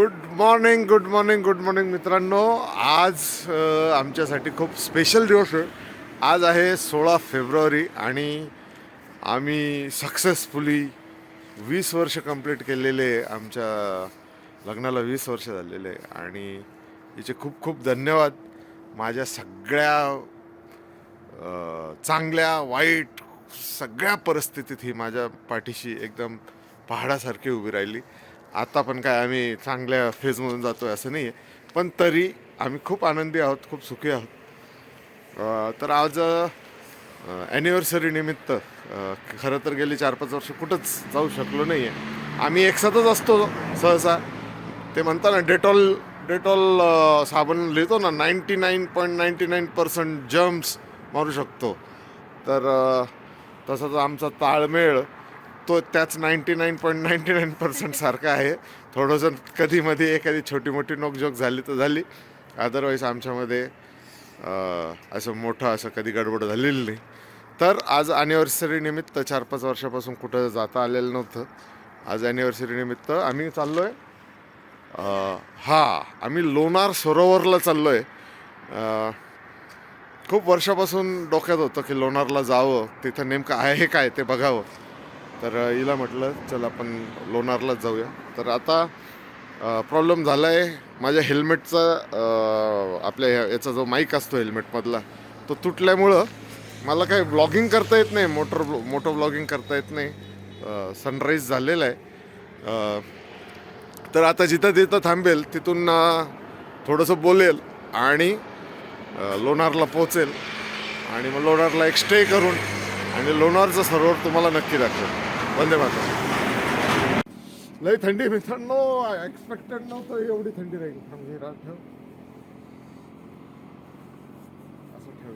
Good morning good morning good morning मित्रांनो. आज आमच्यासाठी खूप स्पेशल दिवस आहे. आज आहे सोळा फेब्रुवारी आणि आम्ही सक्सेसफुली वीस वर्ष कंप्लीट केलेले आमच्या लग्नाला वीस वर्ष झालेले आहे. आणि याचे खूप खूप धन्यवाद. माझ्या सगळ्या चांगल्या वाईट सगळ्या परिस्थितीत ही माझ्या पाठीशी एकदम पहाडासारखी उभी राहिली. आता पण काय आम्ही चांगल्या फेजमधून जातो आहे असं नाही आहे पण तरी आम्ही खूप आनंदी आहोत खूप सुखी आहोत. तर आज ॲनिव्हर्सरी निमित्त खरं तर गेली चार पाच वर्ष कुठंच जाऊ शकलो नाही आहे आम्ही एकसाथच असतो सहसा. ते म्हणता ना डेटॉल डेटॉल साबण लिहितो ना ninety nine point ninety nine percent germs मारू शकतो. तर तसंच आमचा ताळमेळ तो त्याच ninety nine point ninety nine percent सारखा आहे. थोडंसं कधीमध्ये एखादी छोटी मोठी नोकझोक झाली तर झाली. अदरवाईज आमच्यामध्ये असं मोठं असं कधी गडबड झालेली नाही. तर आज ॲनिव्हर्सरी निमित्त चार पाच वर्षापासून कुठं जाता आलेलं नव्हतं. आज ॲनिव्हर्सरी निमित्त आम्ही चाललो आहे हां आम्ही लोणार सरोवरला चाललो आहे खूप वर्षापासून डोक्यात होतं की लोणारला जावं. तिथं नेमकं आहे काय ते बघावं. तर हिला म्हटलं चल आपण लोणारलाच जाऊया. तर आता प्रॉब्लेम झाला आहे माझ्या हेल्मेटचा आपल्या ह्या- याचा जो माईक असतो हेल्मेटमधला तो तुटल्यामुळं मला काही ब्लॉगिंग करता येत नाही. मोटर मोटो ब्लॉगिंग करता येत नाही. सनराईज झालेला आहे. तर आता जिथं तिथं थांबेल तिथून थोडंसं बोलेल आणि लोणारला पोचेल आणि मग लोणारला एक स्टे करून आणि लोणारचं सरोवर तुम्हाला नक्की दाखवेल. वंदे मातरम. लई थंडी मित्रांनो. एक्सपेक्टेड नव्हतं एवढी थंडी राहील. थांब रात ठेव. असं ठेव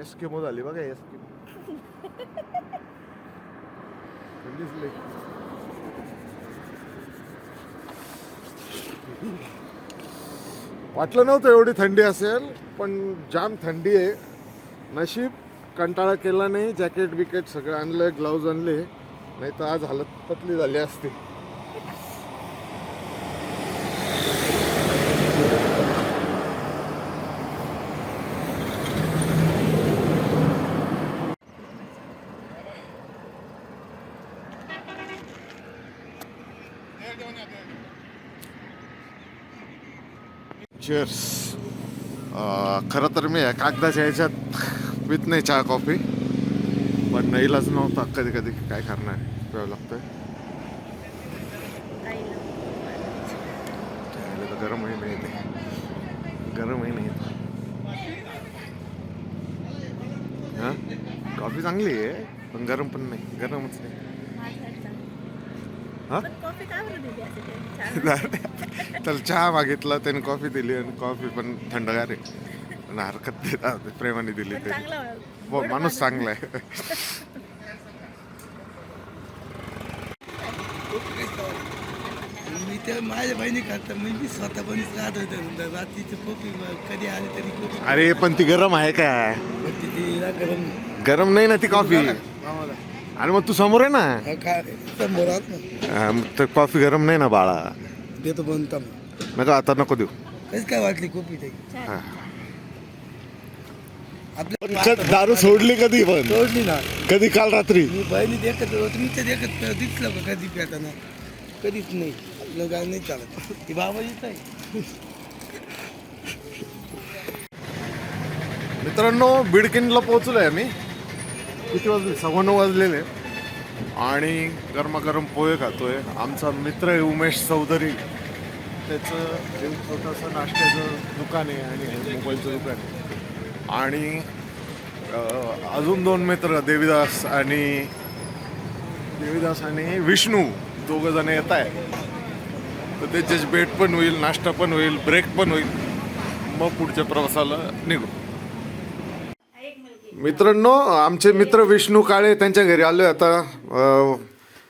एस केमो झाली बघा एस केमो थंडीच लई वाटलं नव्हतं एवढी थंडी असेल पण जाम थंडी आहे. नशीब कंटाळा केला नाही जॅकेट बिकेट सगळं आणलं ग्लाऊज आणले. नाही तर आज हालत पतली झाली असती. चेअर्स uh, खरं तर मी कागदाच्या ह्याच्यात पित नाही चहा कॉफी. पण नाहीलाच नव्हता कधी कधी काय करणार प्यावं लागतंय. त्याला तर गरमही नाही ते गरमही नाही येत हां? कॉफी चांगली आहे पण गरम पण नाही. गरमच नाही. हां? तर चहा मागितला त्याने कॉफी दिली आणि कॉफी पण थंडगार आहे. पण हरकत नाही. प्रेमाने दिली पण ते चांगला हो माणूस चांगला आहे. मी ते माझ्या बहिणी मी बी स्वतः पण राहत होते. रात्रीची कोपी कधी आली तरी अरे पण ती गरम आहे तिथे ना गरम गरम नाही ना ती कॉफी? आणि मग तू समोर आहे ना? हा, काय समोर आहात ना. हा, मग तर कॉफी गरम नाही ना बाळा. देतो बनता मग नका आता नको देऊ. कशी काय वाटली कोपी ते हा. आपल्या दारू सोडली कधी पण? सोडली ना. कधी काल रात्री? मी बहिणी देखत होतो तुमच्या देखत दिसलं का कधी पेताना. कधीच नाही. आपलं नाही चालत. ती बाबा येत आहे. मित्रांनो बिडकिनला पोहोचलोय आम्ही. किती वाजले? सव्वा नऊ वाजलेले. आणि गरमागरम पोहे खातोय. आमचा मित्र आहे उमेश चौधरी. त्याचं एक छोटंसं नाश्त्याचं दुकान आहे आणि मोबाईलचं दुकान आहे. आणि अजून दोन मित्र देवीदास आणि देवीदास आणि विष्णू दोघं जण येत आहे तर त्याच्याच भेट पण होईल नाश्ता पण होईल ब्रेक पण होईल. मग पुढच्या प्रवासाला निघू. मित्रांनो आमचे मित्र विष्णू काळे त्यांच्या घरी आलो आता.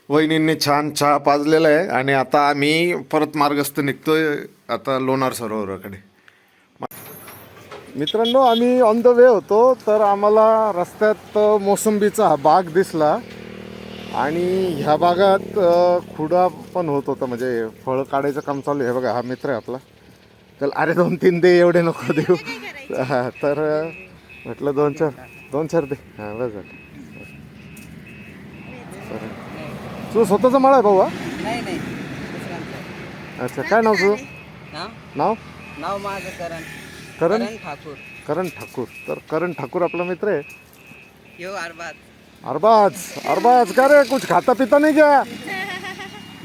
वहिनींनी छान चहा पाजलेला आहे. आणि आता आम्ही परत मार्गस्थ निघतोय आता लोणार सरोवराकडे. मित्रांनो आम्ही ऑन द वे होतो तर आम्हाला रस्त्यात मोसंबीचा हा बाग दिसला. आणि ह्या भागात खुडा पण होत होता म्हणजे फळं काढायचं काम चालू आहे. हे बघा हा मित्र आहे आपला. चल अरे दोन तीन दे एवढे नको देऊ. हा तर म्हटलं दोन चार दोन चार दे. हां बस झालं. बरं. तुझं स्वतःचा माळ आहे भाऊ हा? नाही नाही दुसऱ्यांचं. अच्छा काय नाव तुझं नाव नाव? नाव माझं करण. करण करण ठाकूर. करण ठाकूर. तर करण ठाकूर आपला मित्र आहे. यो अरबाज. अरबाज अरबाज का रे? कुछ खाता पिता नहीं क्या?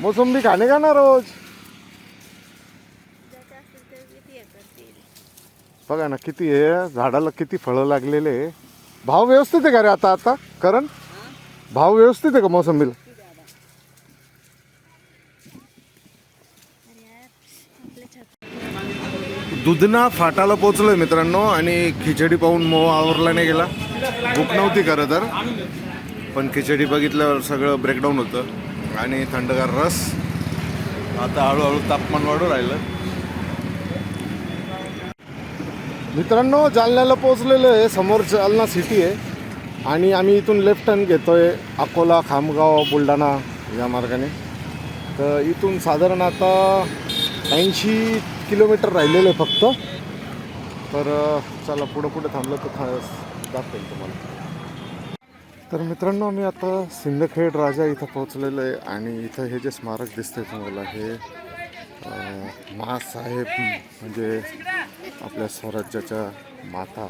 मोसंबी खाने का ना रोज? हे बघा ना किती आहे झाडाला किती फळं लागलेले आहे. भाव व्यवस्थित आहे का रे आता आता? करण? भाव व्यवस्थित आहे का मोसंबीला अरे यार आपल्या छाती दुधना फाटाला पोचलोय मित्रांनो आणि खिचडी पाहून मोह आवरला नाही गेला. भूक नव्हती खरं तर. पण खिचडी बघितल्यावर सगळं ब्रेकडाऊन होतं. आणि थंडगार रस. आता हळूहळू तापमान वाढू राहिलं. मित्रांनो जालन्याला पोचलेलो आहे. समोर जालना सिटी आहे. आणि आम्ही इथून लेफ्ट टर्न घेतोय. अकोला खामगाव बुलढाणा या मार्गाने. तर इथून साधारण आता ऐंशी किलोमीटर राहिलेलं आहे फक्त. तर चला पुढं पुढे थांबलं तर खा दाखवेल तुम्हाला. तर मित्रांनो मी आता सिंदखेड राजा इथं पोहोचलेलो आहे आणि इथं हे जे स्मारक दिसतंय तुम्हाला हे मासाहेब म्हणजे आपल्या स्वराज्याच्या माता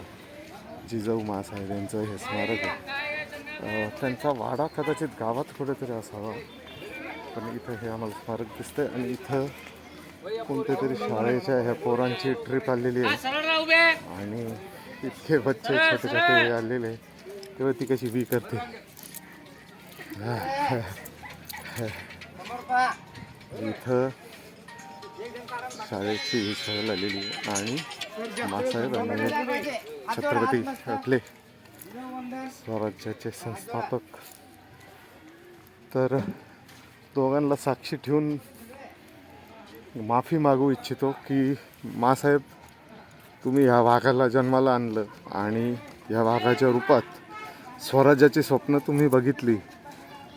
जिजाऊ मासाहेब यांचं हे स्मारक आहे. त्यांचा वाडा कदाचित गावात कुठेतरी असावा. पण इथं हे आम्हाला स्मारक दिसतंय आणि इथं कोणत्या तरी शाळेच्या ह्या पोरांची ट्रिप आलेली आहे. आणि इतके बच्चे छोटे छोटे आलेले तेव्हा ती कशी बी करते. इथं शाळेची ही सहल आलेली आहे. आणि मासाहेब आणि छत्रपती आपले स्वराज्याचे संस्थापक. तर दोघांना साक्षी ठेवून माफी मागू इच्छितो की मासाहेब तुम्ही ह्या भागाला जन्माला आणलं आणि ह्या भागाच्या रूपात स्वराज्याची स्वप्न तुम्ही बघितली.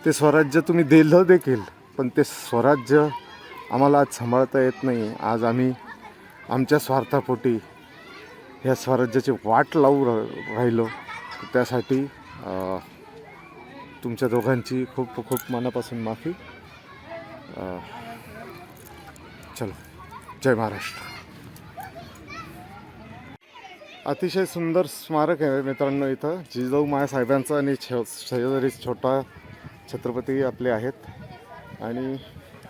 ते स्वराज्य तुम्ही दिलं देखील पण ते स्वराज्य आम्हाला आज सांभाळता येत नाही. आज आम्ही आमच्या स्वार्थापोटी ह्या स्वराज्याची वाट लावू रा- राहिलो. त्यासाठी तुमच्या दोघांची खूप खूप मनापासून माफी. चलो जय महाराष्ट्र. अतिशय सुंदर स्मारक आहे मित्रांनो इथं. जिजाऊ मायासाहेबांचं आणि छे शेजारी छोटा छत्रपती आपले आहेत. आणि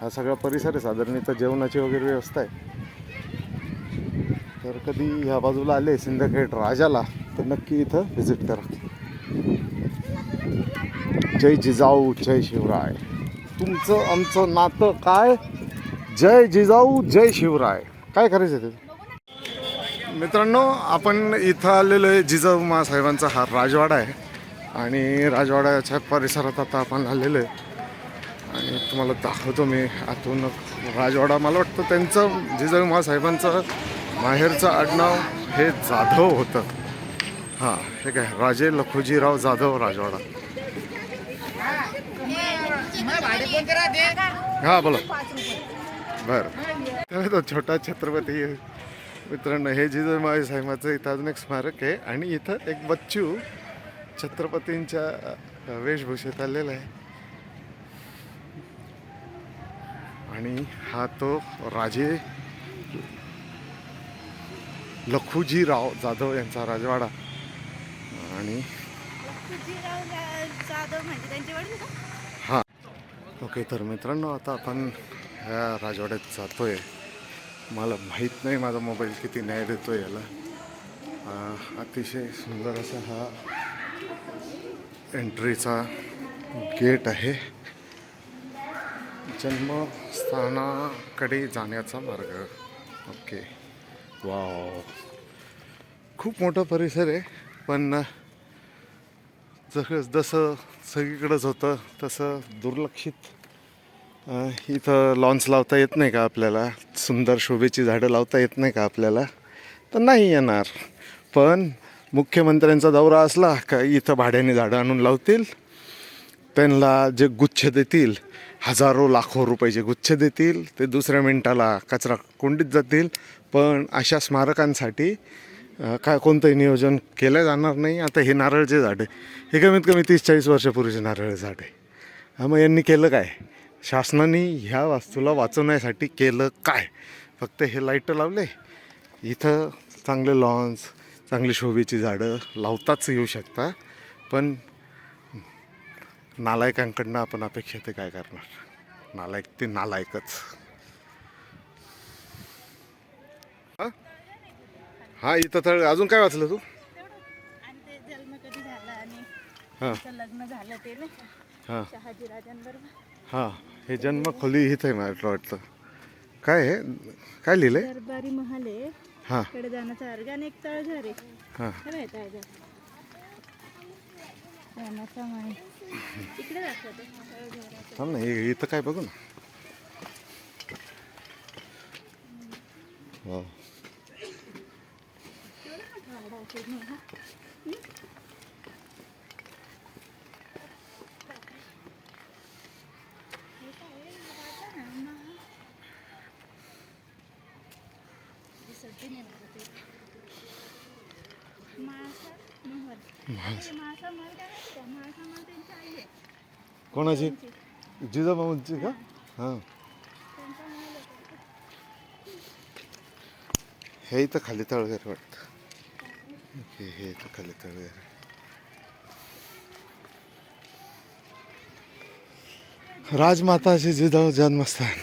हा सगळा परिसर आहे. साधारण इथं जेवणाची वगैरे व्यवस्था आहे. तर कधी ह्या बाजूला आले सिंदखेड राजाला तर नक्की इथं व्हिजिट करा. जय जिजाऊ जय शिवराय. तुमचं आमचं नातं काय? जय जिजाऊ जय शिवराय. काय करायचं ते? मित्रांनो आपण इथं आलेलो आहे जिजाऊ साहेबांचा हा राजवाडा आहे. आणि राजवाड्याच्या परिसरात आता आपण आलेलो आहे. आणि तुम्हाला दाखवतो मी आतून राजवाडा. मला वाटतं त्यांचं जिजाऊ साहेबांचं माहेरचं आडनाव हे जाधव होतं. हां हे काय राजे लखुजीराव जाधव राजवाडा. हां बोला. बरं. त्यामुळे तो छोटा छत्रपती मित्रांनो हे जिजाऊ माळी साहेबाचं इथं अजून एक स्मारक आहे आणि इथं एक बच्चू छत्रपतींच्या वेशभूषेत आलेला आहे. आणि हा तो राजे लखुजीराव जाधव यांचा राजवाडा. आणि म्हणजे हां. ओके तर मित्रांनो आता आपण ह्या राजवाड्यात जातो आहे मला माहीत नाही माझा मोबाईल किती न्याय देतो आहे याला अतिशय सुंदर असा हा एंट्रीचा गेट आहे. जन्मस्थानाकडे जाण्याचा मार्ग. ओके. वाव. खूप मोठा परिसर आहे पण जसं जसं सगळीकडंच होतं तसं दुर्लक्षित इथं लॉन्स लावता येत नाही का आपल्याला? सुंदर शोभेची झाडं लावता येत नाही का आपल्याला? तर नाही येणार. पण मुख्यमंत्र्यांचा दौरा असला का इथं भाड्याने झाडं आणून लावतील? त्यांना जे गुच्छ देतील हजारो लाखो रुपयाचे गुच्छ देतील ते दुसऱ्या मिनिटाला कचरा कोंडीत जातील. पण अशा स्मारकांसाठी काय कोणतंही नियोजन केलं जाणार नाही. आता हे नारळचे झाड आहे हे कमीत कमी तीस चाळीस वर्षापूर्वीचे नारळ झाड आहे. मग यांनी केलं काय? शासनाने ह्या वास्तूला वाचवण्यासाठी केलं काय? फक्त हे लाइट लावले? इथं चांगले लॉन्स चांगली शोभेची झाडं लावताच येऊ शकता. पण नालायकांकडनं आपण अपेक्षा ते काय करणार? नालायक ते नालायकच. हा? हा इथं तर अजून काय वाचलं तू? हां. लग्न झालं ते हां. हां. हे जन्म खोली इथं आहे मला वाटतं. काय आहे काय लिहिलंय? दरबारी महल. आहे हां. कडे जाण्याचा अर्ग आणि एक तळघर. आहे हां. हे माहीत आहे का जाण्याचा माहीत इकडे दाखवते तळघर थांब ना हे- इथं काय बघू ना. वा महल ते मासा महल महल त्यांची आई आहे कोणाची जिजाबाऊंची का? हां. हे इथं खाली तळघर वाटतं. हे हे इथं खाली तळघर. राजमाताचे जिजाऊ जन्मस्थान.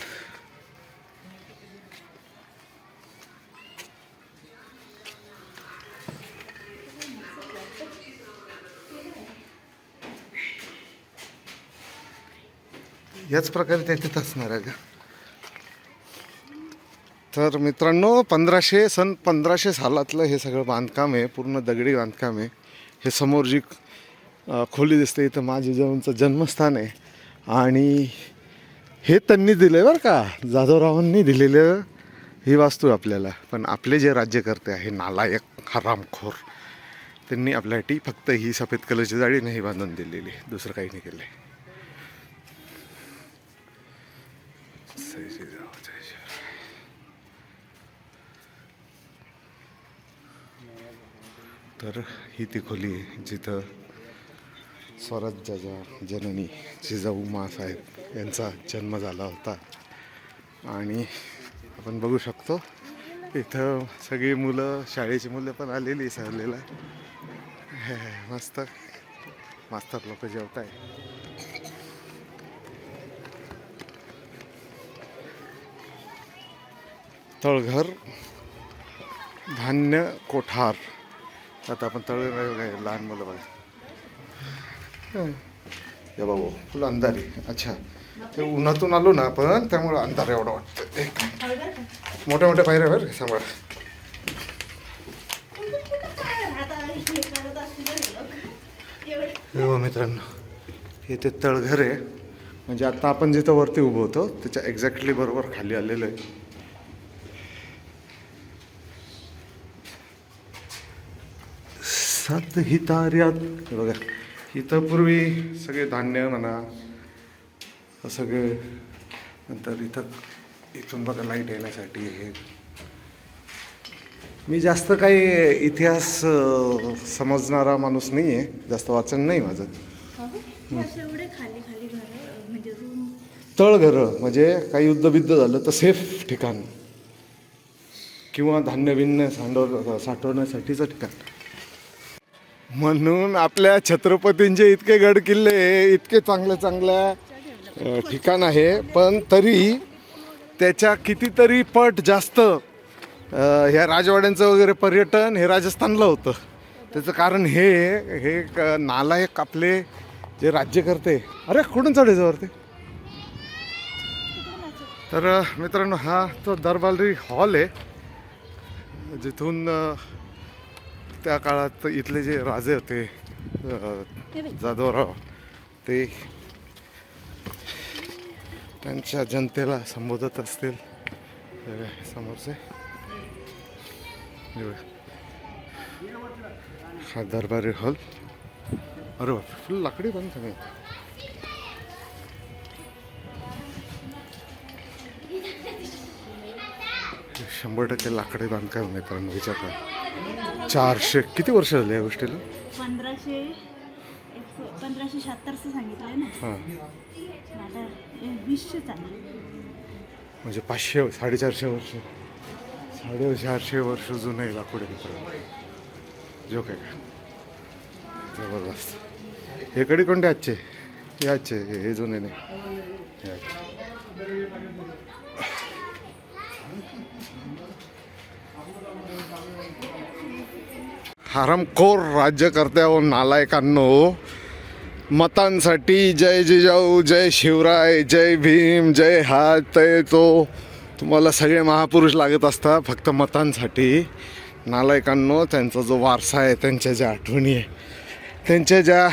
याच प्रकारे ते तिथं असणार आहे का? तर मित्रांनो पंधराशे सन पंधराशे सालातलं हे सगळं बांधकाम आहे पूर्ण दगडी बांधकाम आहे. हे समोर जी खोली दिसते इथं माझी जिजाऊंचं जन्मस्थान आहे. आणि हे त्यांनी दिलं बरं का जाधवरावांनी दिलेलं ही वास्तू आहे आपल्याला. पण आपले जे राज्यकर्ते आहे नालायक हरामखोर त्यांनी आपल्यासाठी फक्त ही सफेद कलरची जाळी नाही बांधून दिलेली दुसरं काही नाही केलं तर ही ती खोली आहे जिथं स्वराज्याच्या जननी जिजाऊ मासाहेब यांचा जन्म झाला होता. आणि आपण बघू शकतो इथं सगळी मुलं शाळेची मुलं पण आलेली सहलीला हे, मस्त मास्तर लोक जेवत आहे तळघर धान्य कोठार. आता आपण तळ लहान मुलं बघा. हे बाबू फुल अंधारी. अच्छा. ते उन्हातून आलो ना आपण त्यामुळं अंधार एवढं वाटतं. मोठ्या मोठ्या पायऱ्या बरं सांभाळ. हो मित्रांनो हे ते तळघर आहे. म्हणजे आता आपण जिथं वरती उभं होतो त्याच्या एक्झॅक्टली बरोबर खाली आलेलं आहे. सात हितार्यात. हे बघा. इथं पूर्वी सगळे धान्य म्हणा सगळे नंतर इथं इथून बघा लाइट येण्यासाठी हे. मी जास्त काही इतिहास समजणारा माणूस नाही आहे जास्त वाचन नाही माझं. असे एवढे खाली खाली घर म्हणजे रूम तळघरं म्हणजे काही युद्ध बिद्ध झालं तर सेफ ठिकाण. किंवा धान्य बिन्य सांडव साठवण्यासाठीचं ठिकाण. म्हणून आपल्या छत्रपतींचे इतके गड किल्ले इतके चांगल्या चांगल्या ठिकाण आहे. पण तरी त्याच्या कितीतरी पट जास्त ह्या राजवाड्यांचं वगैरे पर्यटन हे राजस्थानला होतं. त्याचं कारण हे हे नालायक आपले जे राज्य करते. अरे कुठून चढायचं ते तर मित्रांनो हा तो दरबारी हॉल आहे. जिथून त्या काळात इथले जे राजे होते जाधवराव ते त्यांच्या जनतेला संबोधत असतील. समोरचे. हा दरबारी हॉल. अरे बाप फुल लाकडी पण कमी शंभर टक्के लाकडी बांधकाम मित्रांनो विचार करा. चारशे. किती वर्ष झाली या गोष्टीला? पंधराशे पंधराशे शहात्तरचं ना. हां. आता वीसशे चालू म्हणजे पाचशे साडेचारशे वर्ष. साडेचारशे वर्ष जुनं आहे लाकूड आहे मित्रांनो जो काय का? जबरदस्त. हे कडी कोणते आजचे? हे आजचे हे हे जुने नाही. हे आजचे. हरामखोर राज्यकर्त्या व नालायकांनो मतांसाठी जय जिजाऊ जय शिवराय जय भीम जय हा तय तो. तुम्हाला सगळे महापुरुष लागत असतात फक्त मतांसाठी. नालायकांनो त्यांचा जो वारसा आहे त्यांच्या ज्या आठवणी आहे त्यांच्या ज्या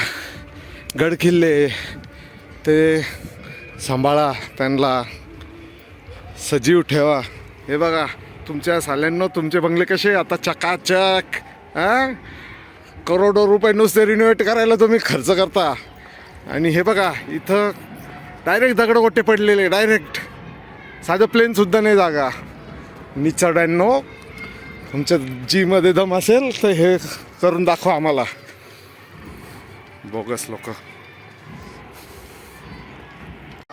गडकिल्ले ते सांभाळा त्यांना सजीव ठेवा. हे बघा तुमच्या साल्यांनो तुमचे बंगले कसे आता चकाचक. हां? करोडो रुपये नुसते रिनोव्हेट करायला तुम्ही खर्च करता. आणि हे बघा इथं डायरेक्ट दगडगोटे पडलेले डायरेक्ट साधं प्लेनसुद्धा नाही जागा. निचड्यांनो तुमच्या जीमध्ये दम असेल तर हे करून दाखवा आम्हाला. बोगस लोक.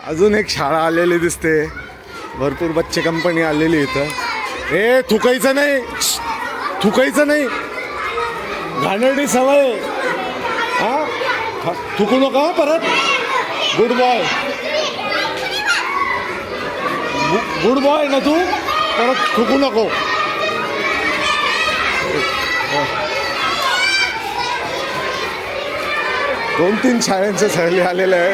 अजून एक शाळा आलेली दिसते. भरपूर बच्चे कंपनी आलेली इथं. ए थुकायचं नाही. थुकायचं नाही. घाणेरडी सवय. हा? थुकू नका परत. गुड बॉय गुड बॉय ना तू? परत थुकू नको. दोन तीन शाळेंचे सहली आलेले आहे.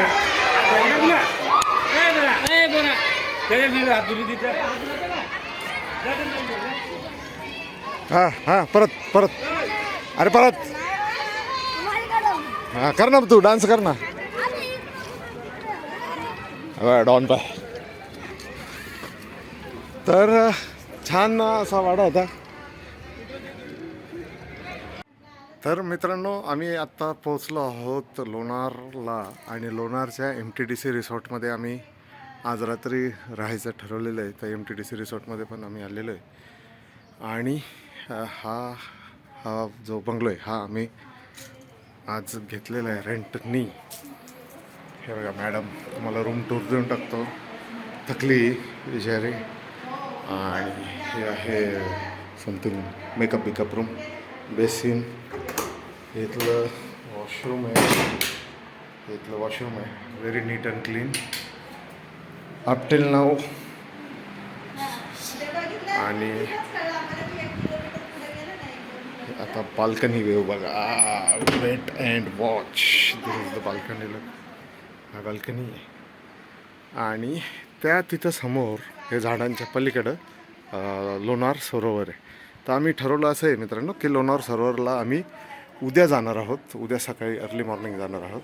हा हा परत परत. अरे परत. हा कर ना तू डान्स कर ना. डॉन पाय. तर छान असा वाडा होता. तर मित्रांनो आम्ही आत्ता पोचलो आहोत लोणारला आणि लोणारच्या एम टी डी सी रिसॉर्टमध्ये आम्ही आज रात्री राहायचं ठरवलेलं आहे. तर एम टी डी सी रिसॉर्टमध्ये पण आम्ही आलेलो आहे. आणि हा हा जो बंगलो आहे हा आम्ही आज घेतलेला आहे रेंटनी हे बघा मॅडम तुम्हाला रूम टूर देऊन टाकतो. थकली विचारे आणि हे आहे समथिंग मेकअप बिकअप रूम बेसिन. इथलं वॉशरूम आहे. इथलं वॉशरूम आहे. Very neat and clean up till now आणि आता बाल्कनी व्ह्यू बघा wait and watch this is the balcony हा बाल्कनी आहे. आणि त्या तिथं समोर हे झाडांच्या पलीकडं लोणार सरोवर आहे. तर आम्ही ठरवलं असं आहे मित्रांनो की लोणार सरोवरला आम्ही उद्या जाणार आहोत. उद्या सकाळी अर्ली मॉर्निंग जाणार आहोत.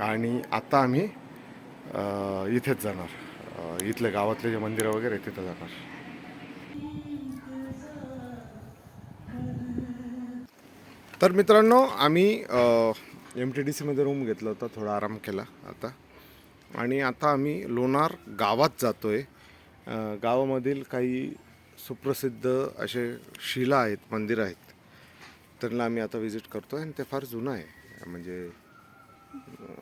आणि आता आम्ही इथेच जाणार. इथल्या गावातले जे मंदिरं वगैरे आहे तिथं जाणार. तर मित्रांनो आम्ही एम टी डी सीमध्ये रूम घेतला होता थोडा आराम केला आता. आणि आता आम्ही लोणार गावात जातो आहे गावामधील काही सुप्रसिद्ध असे शिला आहेत मंदिरं आहेत. त्यांना आम्ही आता व्हिजिट करतो आहे आणि ते फार जुनं आहे. म्हणजे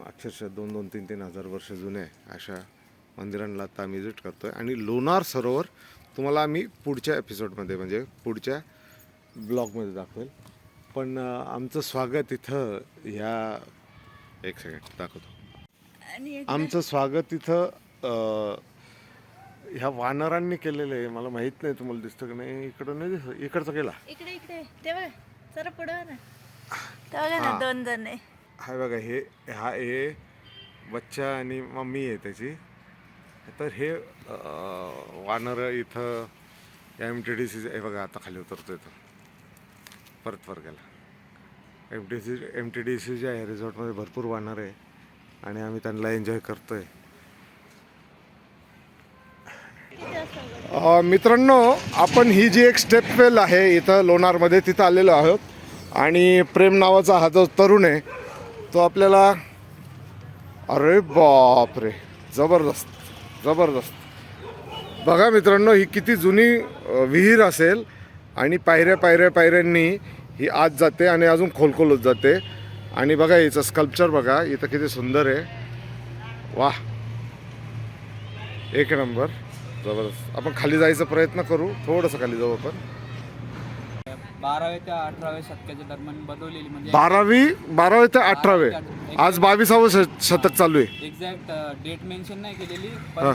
अक्षरशः दोन दोन तीन तीन हजार वर्ष जुने आहे अशा मंदिरांना आता आम्ही व्हिजिट करतो आहे आणि लोणार सरोवर तुम्हाला आम्ही पुढच्या एपिसोडमध्ये म्हणजे पुढच्या ब्लॉगमध्ये दाखवेल. पण आमचं स्वागत इथं ह्या एक सेकंड दाखवतो. आमचं स्वागत इथं ह्या वानरांनी केलेलं आहे. मला माहीत नाही तुम्हाला दिसतं की नाही. इकडं नाही दिसत. इकडचा केला. इकडे इकडे. ते बघ जरा पुढं ना. दोन जण आहे. हा बघा हे हा हे बच्चा आणि मम्मी आहे त्याची. तर हे वानर इथं एम टी डी सी हे बघा आता खाली उतरतो इथं परत वर गेला. M T C M T D C जे आहे रिझॉर्टमध्ये भरपूर वाहणार आहे आणि आम्ही त्यांना एन्जॉय करतो आहे मित्रांनो आपण ही जी एक स्टेप वेल आहे इथं लोणारमध्ये तिथं आलेलो आहोत. आणि प्रेम नावाचा हा जो तरुण आहे तो आपल्याला अरे बाप रे जबरदस्त जबरदस्त. बघा मित्रांनो ही किती जुनी विहीर असेल. आणि पायऱ्या पायऱ्या पायऱ्यांनी ही आत जाते आणि अजून खोलखोल होत जाते. आणि बघा याचं स्कल्पचर बघा इथं किती सुंदर आहे. वा एक नंबर. जबरदस्त. आपण खाली जायचा प्रयत्न करू. थोडंसं खाली जाऊ आपण. बाराव्या ते अठराव्या शतकाच्या दरम्यान बनवलेली म्हणजे बारावी बारावे ते अठरावे. आज बावीसावं शतक चालू आहे. एक्झॅक्ट डेट मेन्शन नाही केलेली. पण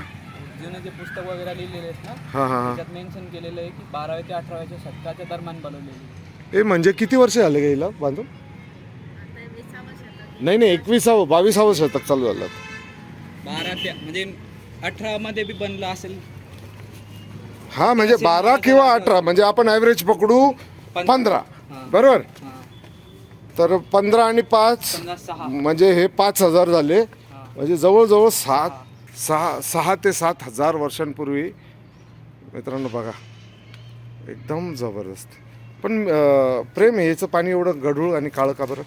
जुने जे पुस्तक वगैरे लिहिलेले आहेत ना हां हां हां. त्याच्यात मेन्शन केलेलं आहे की बाराव्या ते अठराव्याच्या शतकाच्या दरम्यान बनवलेली ए म्हणजे किती वर्ष झाले का हिला बांधून नाही नाही एकविसावं बावीसावं शतक चालू झालं बारा ते म्हणजे अठरा मध्ये बी बनलं असेल. हा म्हणजे बारा किंवा अठरा म्हणजे आपण ॲव्हरेज पकडू पंधरा. बरोबर? हा. तर पंधरा आणि पाच समजा सहा. म्हणजे हे पाच हजार झाले. म्हणजे जवळजवळ सात सहा सहा ते सात हजार वर्षांपूर्वी मित्रांनो बघा एकदम जबरदस्त. पण अं, प्रेम आहे, याचं पाणी एवढं गढूळ आणि काळं का बरं?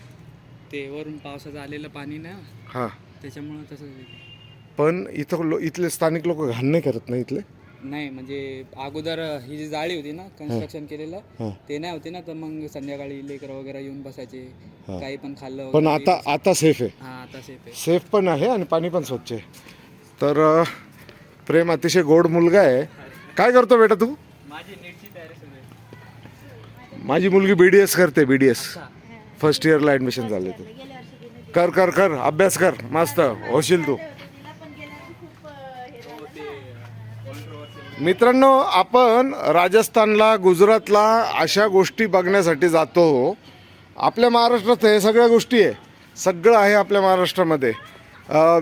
ते वरून पावसाचं आलेलं पाणी ना हां. त्याच्यामुळं तसंच आहे ते. पण इथं लो इथले स्थानिक लोक घाण नाही करत नाही इथले? नाही म्हणजे अगोदर ही जी जाळी होती ना कन्स्ट्रक्शन केलेलं ते नाही होते ना तर मग संध्याकाळी लेकर वगैरे येऊन बसायचे काही पण खाल्लं पण वगैरे. आता आता सेफ आहे. हा आता सेफ आहे. सेफ पण आहे आणि पाणी पण स्वच्छ आहे. तर प्रेम अतिशय गोड मुलगा आहे. काय करतो बेटा तू? माझी मुलगी बी डी एस करते बी डी एस फर्स्ट इयरला ॲडमिशन झाले तू. कर कर कर. अभ्यास कर. मस्त. होशील तू. हे. मित्रांनो आपण राजस्थानला गुजरातला अशा गोष्टी बघण्यासाठी जातो. आपल्या महाराष्ट्रात हे सगळ्या गोष्टी आहे. सगळं आहे आपल्या महाराष्ट्रामध्ये.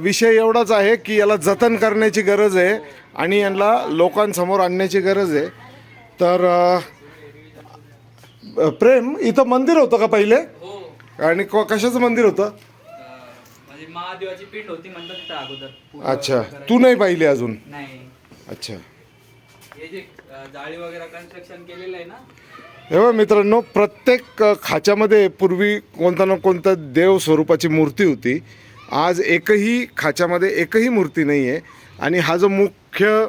विषय एवढाच आहे की याला जतन करण्याची गरज आहे आणि यांना लोकांसमोर आणण्याची गरज आहे. तर प्रेम इथं मंदिर होतं का पहिले? हो. आणि कशाचं मंदिर होतं? म्हणजे महादेवाची पिंड होती म्हणतात तिथं अगोदर. पूजा अच्छा. तू नाही पाहिली अजून? नाही. अच्छा. हे जे अं, जाळी वगैरे कन्स्ट्रक्शन केलेलं आहे ना? बघा मित्रांनो प्रत्येक खाच्यामध्ये पूर्वी कोणता ना कोणता देव स्वरूपाची मूर्ती होती. आज एकही खाच्यामध्ये एकही मूर्ती नाही आहे आणि हा जो मुख्य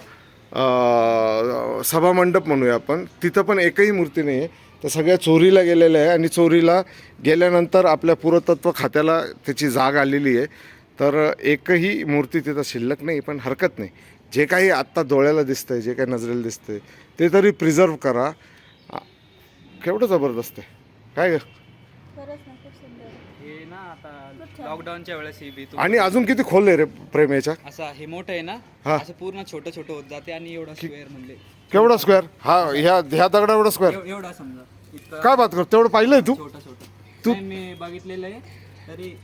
सभामंडप म्हणूया आपण तिथं पण एकही मूर्ती नाही आहे तर सगळ्या चोरीला गेलेल्या आहे आणि चोरीला गेल्यानंतर आपल्या पुरातत्व खात्याला त्याची जाग आलेली आहे. तर एकही मूर्ती तिथं शिल्लक नाही पण हरकत नाही. जे काही आत्ता डोळ्याला दिसतं आहे जे काही नजरेला दिसतं आहे ते तरी प्रिझर्व करा. केवढं जबरदस्त आहे. काय खरंच ना खूप सुंदर. आहे. हे ना आता लॉकडाऊनच्या वेळेस ही बी तू आणि अजून किती खोल आहे रे प्रेम याच्या असं हे मोठं आहे ना? हा. असं पूर्ण छोटं छोटं होत जाते आणि एवढा स्क्वेअर म्हणले. केवढा स्क्वेअर हा ह्या ह्या दगडा एवढा स्क्वेअर एव- एवढा समजा. इतकं काय बात कर तेवढं पाहिलंय तू? छोटं छोटं. तू- नाही, मी बघितलेलं आहे तरी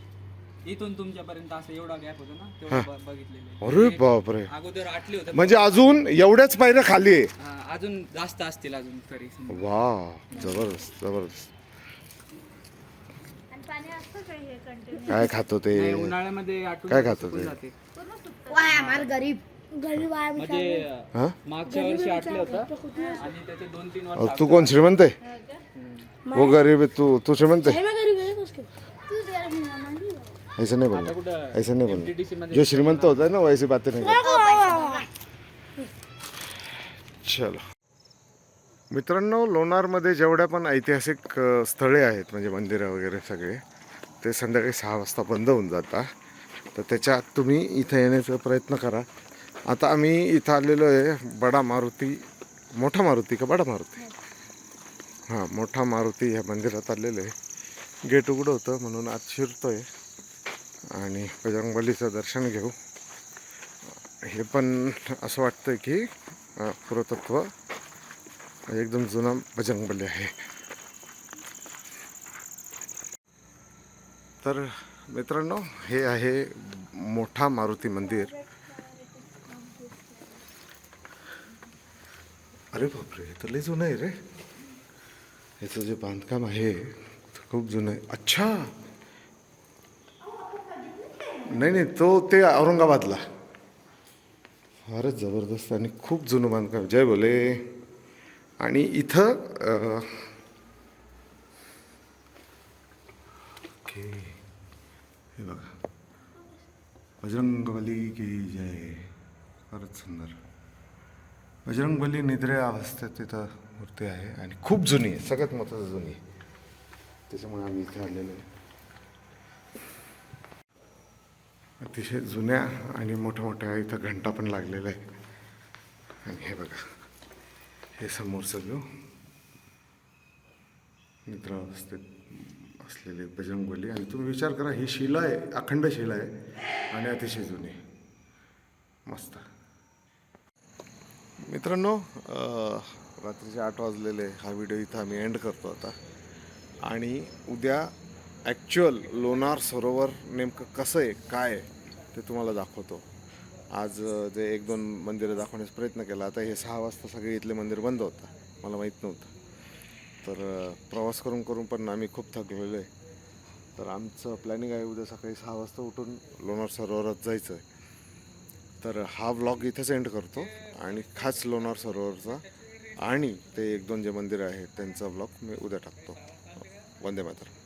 इथून तुमच्यापर्यंत असं एवढा गॅप होता ना तेवढं ब- बघितलेलं आहे. अरे बापरे. अगोदर आटली होतं म्हणजे अजून एवढ्याच पायऱ्या खाली आहे. हा, अजून जास्त असतील अजून तरी. समजा. वा जबरदस्त जबरदस्त. काय हे कंटिन्यू काय खातो ते? नाही, उन्हाळ्यामध्ये आटून काय खातो सुकून ते? जाते. गरीब. गरीब आहे म्हणजे हा? मागच्या वर्षी आटलं होतं. आणि त्याचे दोन तीन अहो, वर्ष तू कोण श्रीमंत आहे? वो गरीब है तू. तू श्रीमंत है. ऐसा नहीं बोलना कुठं ऐसा नहीं बोलना मध्ये जो श्रीमंत होता है ना वैसी बातें नहीं करता. चलो. मित्रांनो लोणारमध्ये जेवढ्या पण ऐतिहासिक अ, स्थळे आहेत म्हणजे मंदिरं वगैरे सगळे ते संध्याकाळी सहा वाजता बंद होऊन जातात तर त्याच्या आत तुम्ही इथं येण्याचा प्रयत्न करा. आता आम्ही इथं आलेलो आहे बडा मारुती मोठा मारुती का बडा मारुती? हां. मोठा मारुती ह्या मंदिरात आलेलो आहे. गेट उघडं होतं म्हणून आत शिरतोय. आणि बजरंगबलीचं दर्शन घेऊ. हे पण असं वाटतं की पुरातत्व एकदम जुना बजरंगबली आहे. तर मित्रांनो हे आहे मोठा मारुती मंदिर. अरे बापरे हे तर लय जुनं आहे रे. याचं जे बांधकाम आहे खूप जुनं आहे. अच्छा! नाही नाही तो ते औरंगाबादला. फारच जबरदस्त आणि खूप जुनं बांधकाम. जय बोले आणि इथं ओके. हे बघा. बजरंगबली की जय? फारच सुंदर. बजरंगबली निद्रा अवस्थेत तिथं मूर्ती आहे आणि खूप जुनी आहे सगळ्यात महत्त्वाचं जुनी आहे. त्याच्यामुळे आम्ही इथे आलेलो आहे. अतिशय जुन्या आणि मोठ्या मोठ्या इथं घंटा पण लागलेला आहे. आणि हे बघा. हे समोरचं निद्रा निद्रावस्थेत असलेली बजरंगबली आणि तुम्ही विचार करा ही शिला आहे अखंड शिला आहे आणि अतिशय जुनी. मस्त. मित्रांनो रात्रीचे आठ वाजलेले. हा व्हिडिओ इथं आम्ही एंड करतो आता. आणि उद्या ॲक्च्युअल लोणार सरोवर नेमकं कसं आहे काय आहे ते तुम्हाला दाखवतो. आज जे एक दोन मंदिरं दाखवण्याचा प्रयत्न केला. आता हे सहा वाजता सगळे इथले मंदिर बंद होतं. मला माहीत नव्हतं. तर प्रवास करून करून पण आम्ही खूप थकलेलो आहे. तर आमचं प्लॅनिंग आहे उद्या सकाळी सहा वाजता उठून लोणार सरोवरात जायचं आहे तर हा व्लॉग इथेच एंड करतो आणि खास लोणार सरोवरचा आणि ते एक दोन जे मंदिरं आहेत त्यांचा व्लॉग मी उद्या टाकतो. हो, वंदे मातरम.